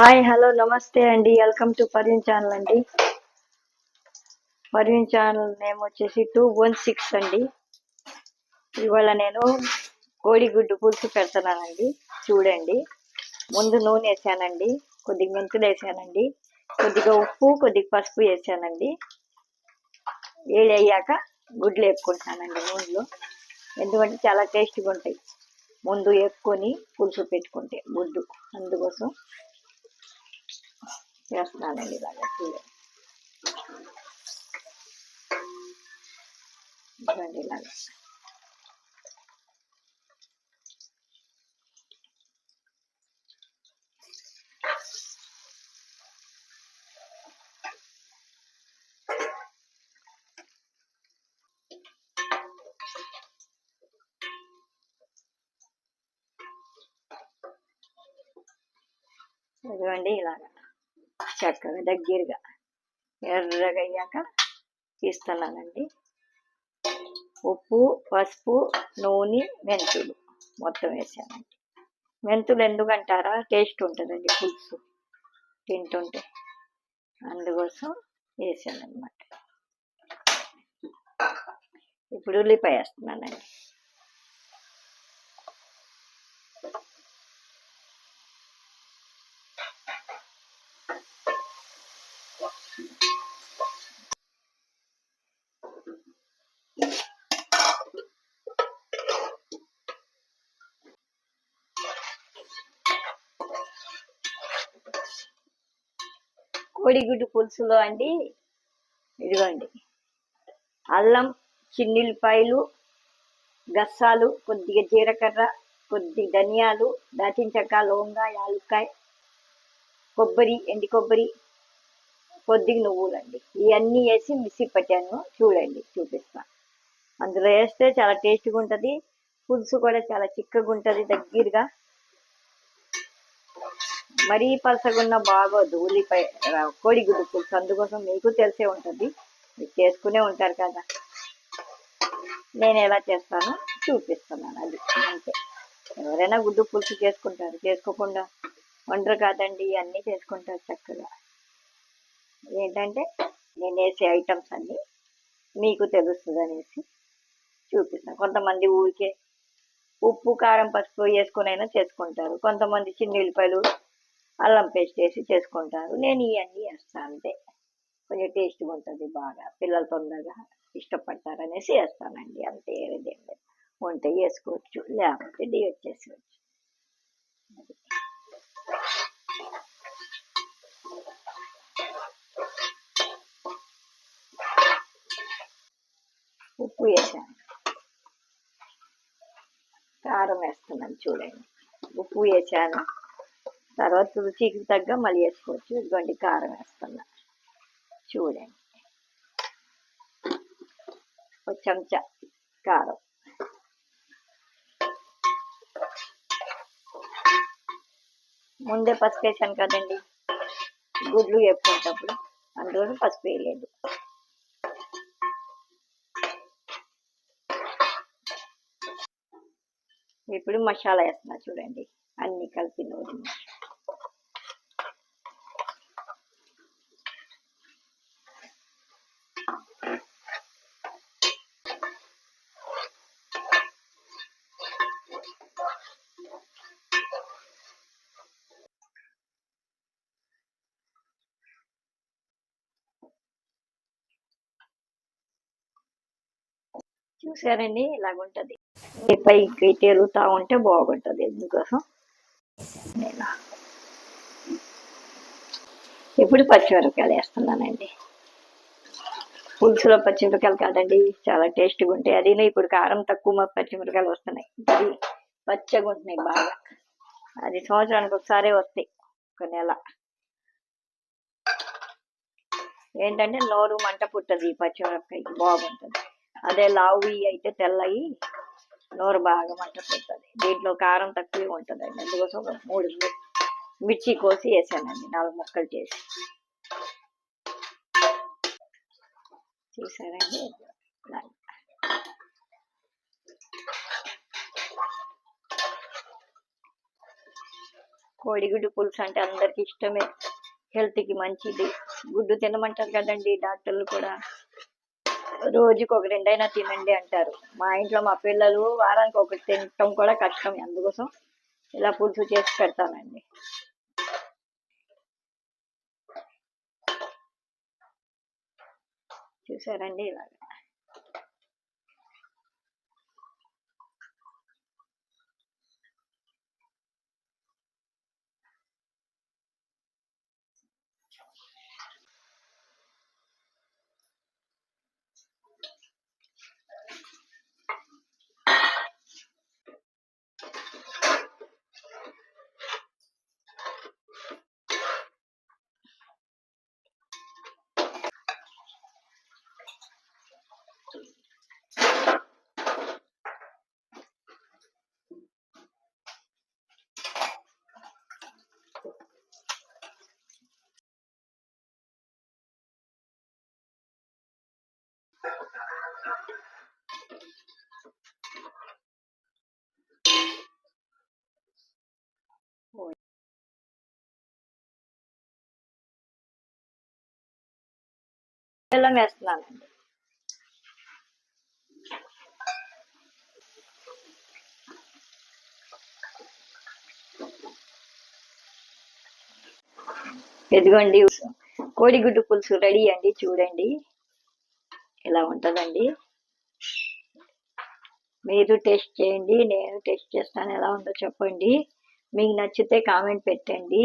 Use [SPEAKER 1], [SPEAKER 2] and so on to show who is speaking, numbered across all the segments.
[SPEAKER 1] Hi hello నమస్తే అండి. Welcome to Parveen channel అండి. పర్వీన్ ఛానల్ నేమ్ వచ్చేసి టూ వన్ సిక్స్ అండి. ఇవాళ నేను కోడిగుడ్డు పులుసు పెడుతున్నానండి. చూడండి. ముందు నూనె వేసానండి. కొద్దిగా మెంతులు వేసానండి. కొద్దిగా ఉప్పు కొద్దిగా పసుపు వేసానండి. వేడి అయ్యాక గుడ్లు వేపుకుంటానండి నూనెలో. ఎందుకంటే చాలా టేస్ట్గా ఉంటాయి. ముందు వేపుకొని పులుసు పెట్టుకుంటే గుడ్డు అందుకోసం చేస్తున్నానండి ఇలాగా చూడండి ఇదిగోండి ఇలాగా ఇదిగోండి ఇలాగా చక్కగా దగ్గరగా. ఎర్రగా అయ్యాక తీస్తున్నానండి ఉప్పు పసుపు నూనె మెంతులు మొత్తం వేసానండి. మెంతులు ఎందుకంటారా? టేస్ట్ ఉంటుందండి పులుసు తింటుంటే. అందుకోసం వేసాను అనమాట ఇప్పుడు ఉల్లిపాయ వేస్తున్నానండి. కోడిగుడ్డు పులుసులో అండి. ఇదిగోండి. అల్లం చిన్నిల్లిపాయలు గస్సాలు కొద్దిగా జీలకర్ర కొద్ది ధనియాలు దాచిన చెక్క లవంగా యాలుక్కాయ కొబ్బరి ఎండి కొబ్బరి కొద్దిగా నువ్వులండి. ఇవన్నీ వేసి మిక్సీ పట్టాను. చూడండి చూపిస్తా. అందులో వేస్తే చాలా టేస్ట్గా ఉంటుంది. పులుసు కూడా చాలా చిక్కగా ఉంటుంది దగ్గరగా. మరీ పలసగున్న బాగోదు ఉల్లిపాయ కోడిగుడ్డు పులుసు అందుకోసం మీకు తెలిసే ఉంటుంది. మీరు చేసుకునే ఉంటారు కదా. నేను ఎలా చేస్తానో చూపిస్తున్నాను అది. అంతే. ఎవరైనా గుడ్డు పులుసు చేసుకుంటారు. చేసుకోకుండా వండరు కాదండి అన్నీ చేసుకుంటారు చక్కగా. ఏంటంటే నేను వేసే ఐటమ్స్ అన్నీ మీకు తెలుస్తుంది అనేసి చూపిస్తాను. కొంతమంది ఊరికే ఉప్పు కారం పసుపు వేసుకునైనా చేసుకుంటారు. కొంతమంది చిన్న ఉల్లిపాయలు అల్లం పేస్ట్ వేసి చేసుకుంటారు. నేను ఇవన్నీ వేస్తాను అంతే. కొంచెం టేస్ట్గా ఉంటుంది బాగా. పిల్లలు తొందరగా ఇష్టపడతారు అనేసి వేస్తానండి. అంతే ఏదేం లేదు. వంట చేసుకోవచ్చు లేకపోతే డీ వచ్చేసుకోవచ్చు ఉప్పు వేసాను. కారం వేస్తున్నాను చూడండి. ఉప్పు వేసాను. తర్వాత రుచికి తగ్గ మళ్ళీ వేసుకోవచ్చు ఇదిగోండి కారం వేస్తున్నా. చూడండి. ఒక చెంచా కారం. ముందే పసుపు వేసాను కదండి. గుడ్లు చెప్పుకుంటప్పుడు అందులో పసుపు వేయలేదు. ఇప్పుడు మసాలా వేస్తున్నా చూడండి. అన్ని కలిపి నూరి చూసారండి ఇలాగుంటది. పైకి తేలుతా ఉంటే బాగుంటది ఎందుకోసం? నేను? ఇప్పుడు పచ్చిమిరపకాయలు వేస్తున్నానండి. పులుసులో పచ్చిమిరపకాయలు కాదండి చాలా టేస్ట్గా ఉంటాయి అది ఇప్పుడు కారం తక్కువ మా పచ్చిమిరపకాయలు వస్తున్నాయి. అది పచ్చగా ఉంటున్నాయి బాగా. అది సంవత్సరానికి ఒకసారి వస్తాయి ఒక నెల. ఏంటంటే నోరు మంట పుట్టది ఈ పచ్చిమిరపకాయకి బాగుంటుంది. అదే లావు అయితే తెల్లయి నోరు బాగా మంటపడుతుంది. దీంట్లో కారం తక్కువ ఉంటుందండి. అందుకోసం ఒక మూడు మిర్చి కోసి వేసానండి. నాలుగు ముక్కలు చేసి. చూసారండి? కోడిగుడ్డు పులుసు అంటే అందరికి ఇష్టమే. హెల్త్కి మంచిది. గుడ్డు తినమంటారు కదండి డాక్టర్లు కూడా. రోజుకి ఒక రెండైనా తినండి అంటారు. మా ఇంట్లో మా పిల్లలు వారానికి ఒకటి తినటం కూడా కష్టం అందుకోసం ఇలా పులుసు చేసి పెడతానండి. చూసారండి ఇలాగ. బెల్లం వేస్తున్నానండి. ఎదిగోండి కోడిగుడ్డు పులుసు రెడీ అండి చూడండి. ఇలా ఉంటుందండి? మీరు టెస్ట్ చేయండి నేను టెస్ట్ చేస్తాను ఎలా ఉందో చెప్పండి. మీకు నచ్చితే కామెంట్ పెట్టండి.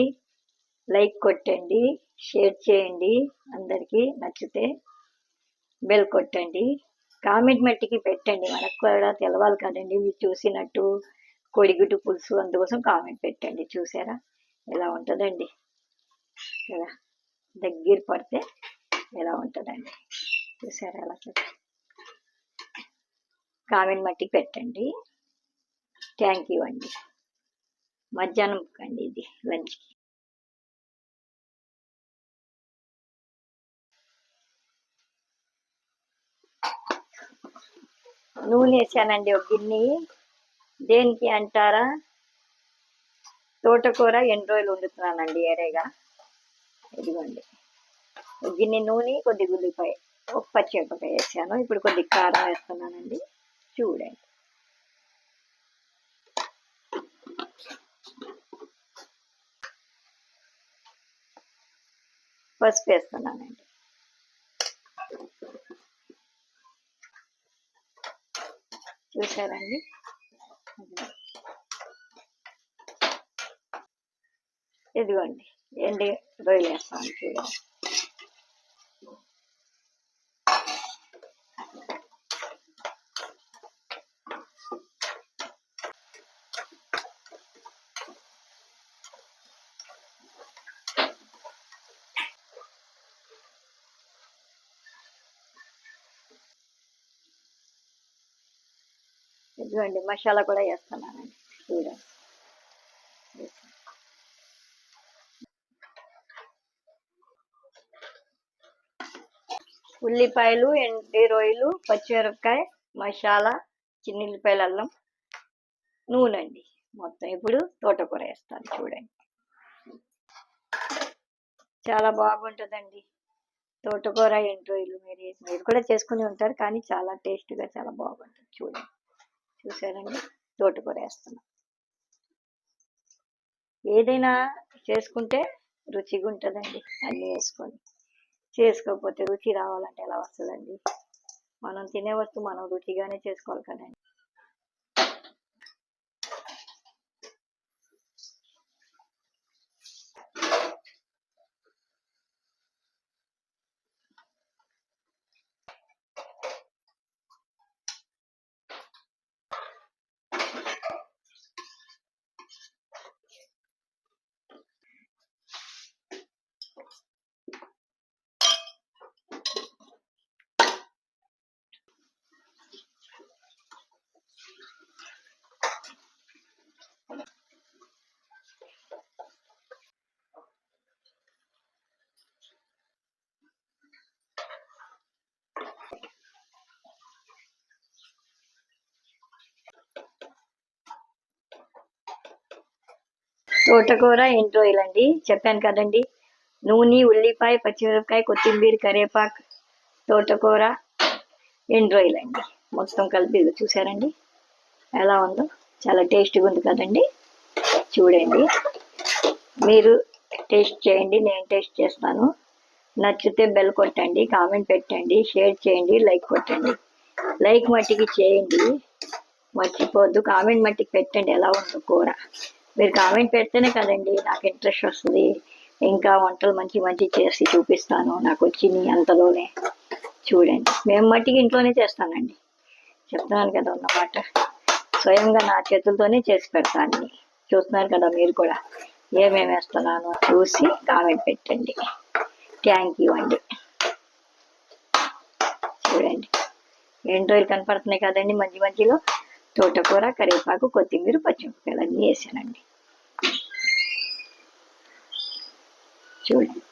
[SPEAKER 1] లైక్ కొట్టండి షేర్ చేయండి. అందరికీ నచ్చితే బెల్ కొట్టండి. కామెంట్ మట్టికి పెట్టండి. మనకు కూడా తెలవాలి కదండి. మీరు చూసినట్టు కోడిగుడ్డు పులుసు అందుకోసం కామెంట్ పెట్టండి. చూసారా? ఎలా ఉంటుందండి? ఇలా దగ్గర పడితే ఎలా ఉంటుందండి? చూసారా? ఎలా కామెంట్ మట్టికి పెట్టండి. థ్యాంక్ యూ అండి. మధ్యాహ్నం అండి ఇది లంచ్కి. నూనె వేసానండి ఒక గిన్నె. దేనికి అంటారా? తోటకూర ఎన్ని రోజులు వండుతున్నానండి ఏరేగా? ఇదిగోండి. ఒక గిన్నె నూనె కొద్ది ఉల్లిపాయ ఒక పచ్చిమిరపకాయ వేసాను. ఇప్పుడు కొద్ది కారం వేస్తున్నానండి. చూడండి. పసుపు వేస్తున్నానండి. చూసారండి ఇదిగోండి ఎండి రొయ్యలు వేస్తాను చూడండి ఇదిగోండి మసాలా కూడా వేస్తున్నానండి. చూడండి ఉల్లిపాయలు ఎండి రొయ్యలు పచ్చిమిరపకాయ మసాలా చిన్నుల్లిపాయల అల్లం నూనె అండి మొత్తం ఇప్పుడు తోటకూర వేస్తాను చూడండి. చాలా బాగుంటుందండి. తోటకూర ఎండు రొయ్యలు మీరు మీరు కూడా చేసుకుని ఉంటారు కానీ చాలా టేస్ట్గా చాలా బాగుంటుంది చూడండి. చూసారండి తోటకూర వేస్తున్నాం ఏదైనా చేసుకుంటే రుచిగా ఉంటుందండి. అన్నీ వేసుకొని. చేసుకోకపోతే రుచి రావాలంటే ఎలా వస్తుందండి? మనం తినే వస్తువు మనం రుచిగానే చేసుకోవాలి కదండి. తోటకూర ఎండు ఇలాండి చెప్పాను కదండి. నూనె ఉల్లిపాయ పచ్చిమిరపకాయ కొత్తిమీర కరివేపాకు తోటకూర ఎండు అండి మొత్తం కలిపి చూసారండి ఎలా ఉందో చాలా టేస్టీగా ఉంది కదండి. చూడండి. మీరు టేస్ట్ చేయండి నేను టేస్ట్ చేస్తాను. నచ్చితే బెల్ కొట్టండి కామెంట్ పెట్టండి షేర్ చేయండి లైక్ కొట్టండి. లైక్ మట్టికి చేయండి. మర్చిపోద్దు. కామెంట్ మట్టికి పెట్టండి. ఎలా ఉందో కూర. మీరు కామెంట్ పెడితేనే కదండి నాకు ఇంట్రెస్ట్ వస్తుంది. ఇంకా వంటలు మంచి మంచి చేసి చూపిస్తాను. నాకు వచ్చింది అంతలోనే. చూడండి. మేము మట్టికి ఇంట్లోనే చేస్తానండి. చెప్తున్నాను కదా ఉన్నమాట. స్వయంగా నా చేతులతోనే చేసి పెడతాను. చూస్తున్నారు కదా మీరు కూడా. ఏమేమి వేస్తున్నాను చూసి కామెంట్ పెట్టండి. థ్యాంక్ యూ అండి. చూడండి. ఏంటో కనపడుతున్నాయి కదండి మధ్య మధ్యలో తోటకూర కరివేపాకు కొత్తిమీర పచ్చిమిరపకాయలు అన్నీ వేసానండి. చూడండి